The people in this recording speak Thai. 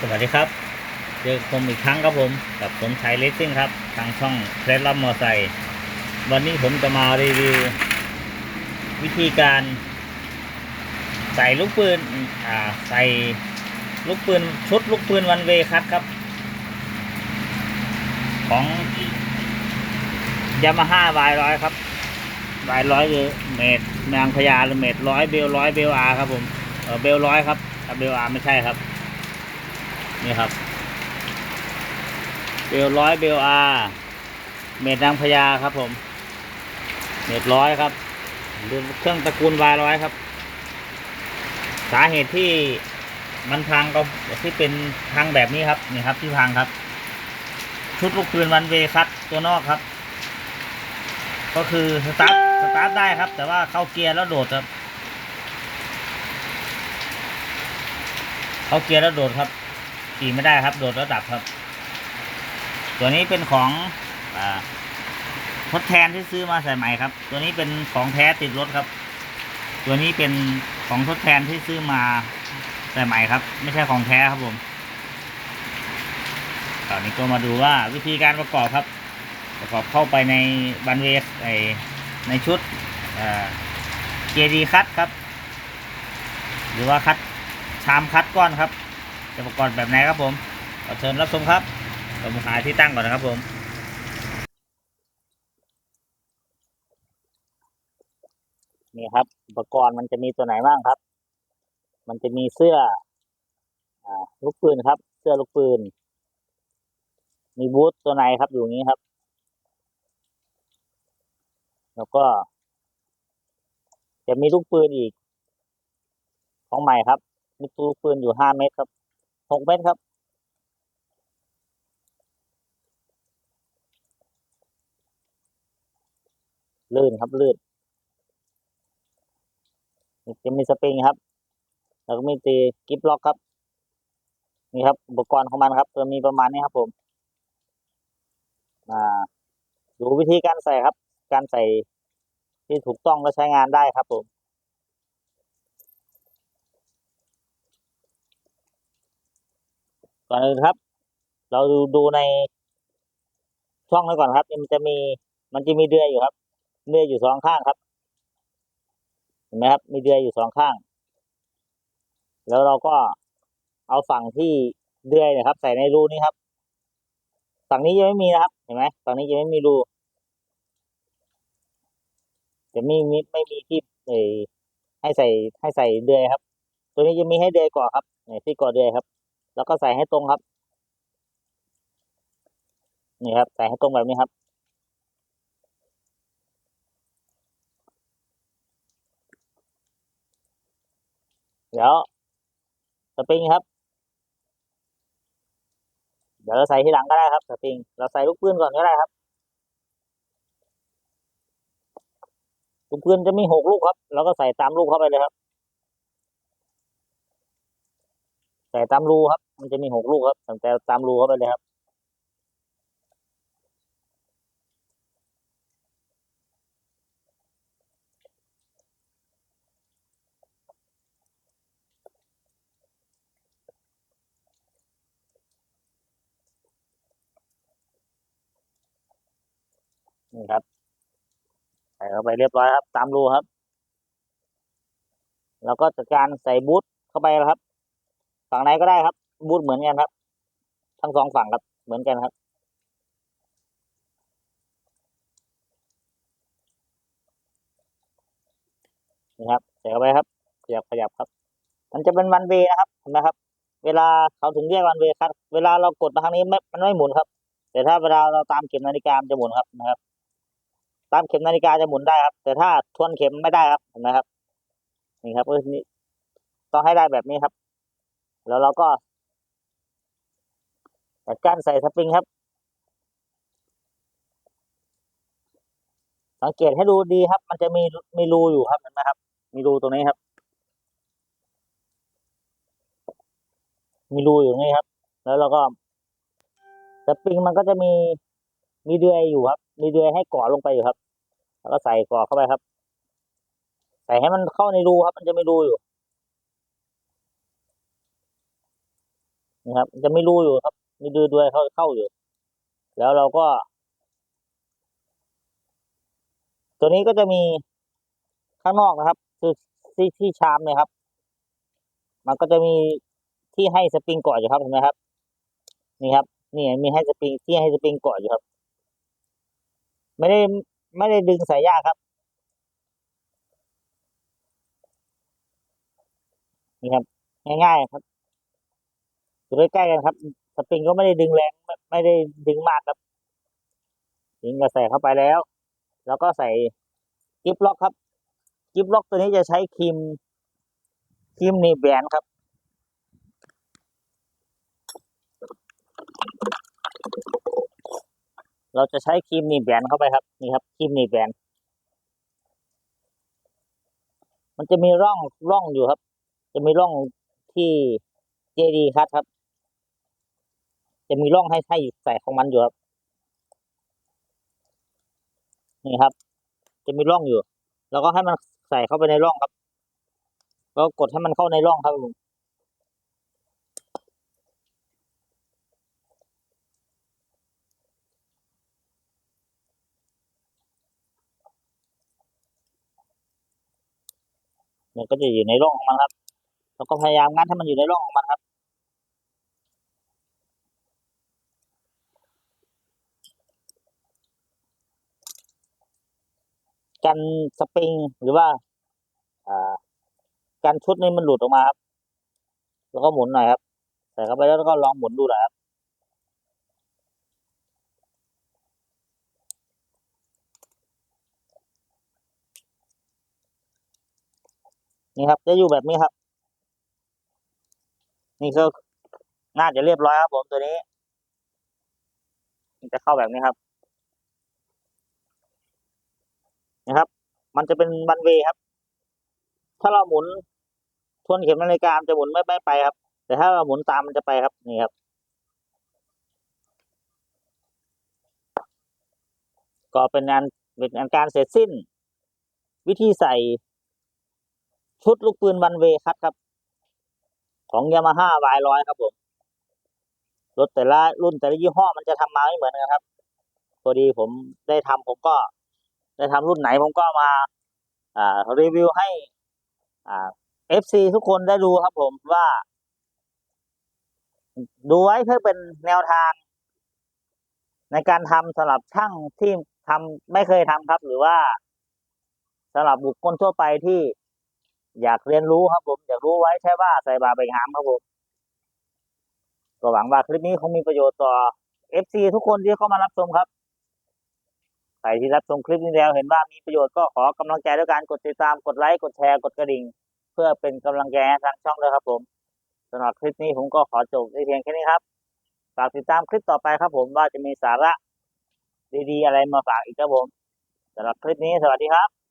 สวัสดีครับเจอผมอีกครั้งครับผมกับสมชัยเลสซิ่งครับ ทางช่องเคล็ดลับมอไซค์วันนี้ผมจะมารีวิว วิธีการ ใส่ลูกปืนอ่าใส่ลูกปืนชุดลูกปืนวันเวคัตครับ ของยามาฮ่าวายร้อยครับวายร้อยเมตรนางพญาหรือเมตรร้อยเบลร้อยเบลอาร์ครับผมเออเบลร้อยครับเบลอาร์ไม่ใช่ครับ นี่ครับ เบลร้อยเบลอาร์เมตรนางพญาครับผม เมตรร้อยครับหรือเครื่องตระกูลวายร้อยครับ สาเหตุที่มันพังก็ที่เป็นพังแบบนี้ครับนี่ครับที่พังครับ ชุดลูกปืนวันเวคัตตัวนอกครับ ก็คือสตาร์ทสตาร์ทได้ครับ แต่ว่าเข้าเกียร์แล้วโดดครับ เข้าเกียร์แล้วโดดครับ ขี่ไม่ได้ครับ โดดแล้วดับครับ ตัวนี้เป็นของอทดแทนที่ซื้อมาใส่ใหม่ครับ ตัวนี้เป็นของแท้ติดรถครับ ตัวนี้เป็นของทดแทนที่ซื้อมาใส่ใหม่ครับ ไม่ใช่ของแท้ครับผมตอนนี้ก็มาดูว่าวิธีการประกอบครับ ประกอบเข้าไปในบันเวสไอในชุดเจดีคัตครับ หรือว่าคัดชามคัดก้อนครับ จะปกระกอบแบบไหนครับผมขอเชิญรับชมครับผมหาที่ตั้งก่อนนะครับผมนี่ครับ อุปกรณ์มันจะมีตัวไหนบ้างครับ มันจะมีเสื้ออลูกปืนครับ เสื้อลูกปืน มีบูทตัวในครับอยู่นี้ครับ แล้วก็ จะมีลูกปืนอีก ของใหม่ครับ มีลูกปืนอยู่ห้าเมตรครับ หกเมตรครับลื่นครับลื่นจะมีสปริงครับ แล้วก็มีตีกิฟล็อกครับ นี่ครับ อุปกรณ์ของมันครับจะมีประมาณนี้ครับ ผมอ่าดูวิธีการใส่ครับ การใส่ที่ถูกต้องและใช้งานได้ครับผม ก่อนอื่นครับ เราดูดูในช่องไว้ก่อนครับมันจะมี มันจะมีเดือยอยู่ครับเดือยอยู่สองข้างครับเห็นไหมครับ มีเดือยอยู่สองข้าง แล้วเราก็เอาฝั่งที่เดือยนะครับ ใส่ในรูนี้ครับ ฝั่งนี้ยังไม่มีนะครับ เห็นไหมฝั่งนี้ยังไม่มีรูจะไม่มีไม่มีที่เอให้ใส่ให้ใส่เดือยครับ ตัวนี้จะมีให้เดือยก่อครับนี่ที่ก่อเดือยครับ แล้วก็ใส่ให้ตรงครับ นี่ครับ ใส่ให้ตรงแบบนี้ครับ เดี๋ยวสปริงครับ เดี๋ยวเราใส่ทีหลังก็ได้ครับสปริง เราใส่ลูกปืนก่อนก็ได้ครับลูกปืนจะมีหกลูกครับ แล้วก็ใส่ตามลูกเข้าไปเลยครับ ใส่ตามรูครับ มันจะมีหกลูกครับแต่ตามรูเข้าไปเลยครับนี่ครับใส่เข้าไปเรียบร้อยครับ ตามรูครับ แล้วก็จัดการใส่บูทเข้าไปแล้วครับ ฝั่งไหนก็ได้ครับ บูทเหมือนกันครับ ทั้งสองฝั่งครับ เหมือนกันครับ นี่ครับใส่เข้าไปครับขยับขยับครับ มันจะเป็นวันเวนะครับเห็นะครับ เวลาเขาถึงเรียกวันเวครับ เวลาเรากดมาทางนี้ไม่มันไม่หมุนครับ แต่ถ้าเวลาเราตามเข็มนาฬิกามันจะหมุนครับนะครับ ตามเข็มนาฬิกาจะหมุนได้ครับ แต่ถ้าทวนเข็มไม่ได้ครับเห็นไหมครับ นี่ครับเออนี่ต้องให้ได้แบบนี้ครับ แล้วเราก็จัดการใส่สปริงครับ สังเกตให้ดูดีครับ มันจะมีมีรูอยู่ครับเห็นไหมครับ มีรูตรงนี้ครับ มีรูอยู่นี้ครับ แล้วเราก็สปริงมันก็จะมีมีเดือยอยู่ครับ มีเดือยให้เกาะลงไปอยู่ครับ แล้วก็ใส่เกาะเข้าไปครับ ใส่ให้มันเข้าในรูครับ มันจะมีรูอยู่ นี่ครับจะไม่รูอยู่ครับ มีดูด้วยเขาเข้าอยู่ แล้วเราก็ ตัวนี้ก็จะมีข้างนอกนะครับ คือที่ที่ชามเนี่ยครับ มันก็จะมีที่ให้สปริงเกาะอยู่ครับเห็นไหมครับ นี่ครับ นี่มีให้สปริงที่ให้สปริงเกาะอยู่ครับ ไม่ได้ไม่ได้ดึงสายยากครับนี่ครับ ง่ายๆครับ อยู่ใกล้ๆกันครับ สปริงก็ไม่ได้ดึงแรงไม่ไม่ได้ดึงมากครับดึงก็ใส่เข้าไปแล้ว แล้วก็ใส่กิฟล็อกครับกิฟล็อกตัวนี้จะใช้ครีมครีมนีแหวนครับเราจะใช้ครีมนีแหวนเข้าไปครับนี่ครับครีมนีแหวนมันจะมีร่องร่องอยู่ครับ จะมีร่องที่เจดีคัดครับ จะมีร่องให้ให้ใส่ของมันอยู่ครับ นี่ครับ จะมีร่องอยู่ แล้วก็ให้มันใส่เข้าไปในร่องครับ แล้วกดให้มันเข้าในร่องครับผมมันก็จะอยู่ในร่องของมันครับ แล้วก็พยายามงัดให้มันอยู่ในร่องของมันครับ กันสปริงหรือว่าอ่ากันชุดนี้มันหลุดออกมาครับ แล้วก็หมุนหน่อยครับ ใส่เข้าไปแล้วก็ลองหมุนดูหน่อยครับนี่ครับ จะอยู่แบบนี้ครับ นี่คือน่าจะเรียบร้อยครับผมตัวนี้ จะเข้าแบบนี้ครับ นะครับ มันจะเป็นวันเวครับ ถ้าเราหมุนทวนเข็มนาฬิกามันจะหมุนไม่ไม่ไปครับ แต่ถ้าเราหมุนตามมันจะไปครับนี่ครับ ก็เป็นงานเป็นงานการเสร็จสิ้น วิธีใส่ ชุดลูกปืนวันเวคัดครับ ของยามาฮ่าวายร้อยครับผมรถแต่ละรุ่นแต่ละยี่ห้อมันจะทำมาไม่เหมือนกันครับพอดีผมได้ทำผมก็ ได้ทำรุ่นไหนผมก็มาอ่ารีวิวให้อ่า FC ทุกคนได้ดูครับผมว่า ดูไว้เพื่อเป็นแนวทาง ในการทำสำหรับช่างที่ทำไม่เคยทำครับ หรือว่าสำหรับบุคคลทั่วไปที่อยากเรียนรู้ครับผมอยากรู้ไว้ใช่ว่าใส่บาไปหามครับผมก็หวังว่าคลิปนี้คงมีประโยชน์ต่อ FC ทุกคนที่เข้ามารับชมครับ รที่รับชมคลิปนี้แล้วเห็นว่ามีประโยชน์ก็ขอกำลังใจด้วยการกดติดตามกดไลค์กดแชร์กดกระดิ่ง เพื่อเป็นกำลังใจทางช่องด้วยครับผมสำหรับคลิปนี้ผมก็ขอจบในเพียงแค่นี้ครับฝากติดตามคลิปต่อไปครับผมว่าจะมีสาระดีๆอะไรมาฝากอีกครับผมสำหรับคลิปนี้สวัสดีครับ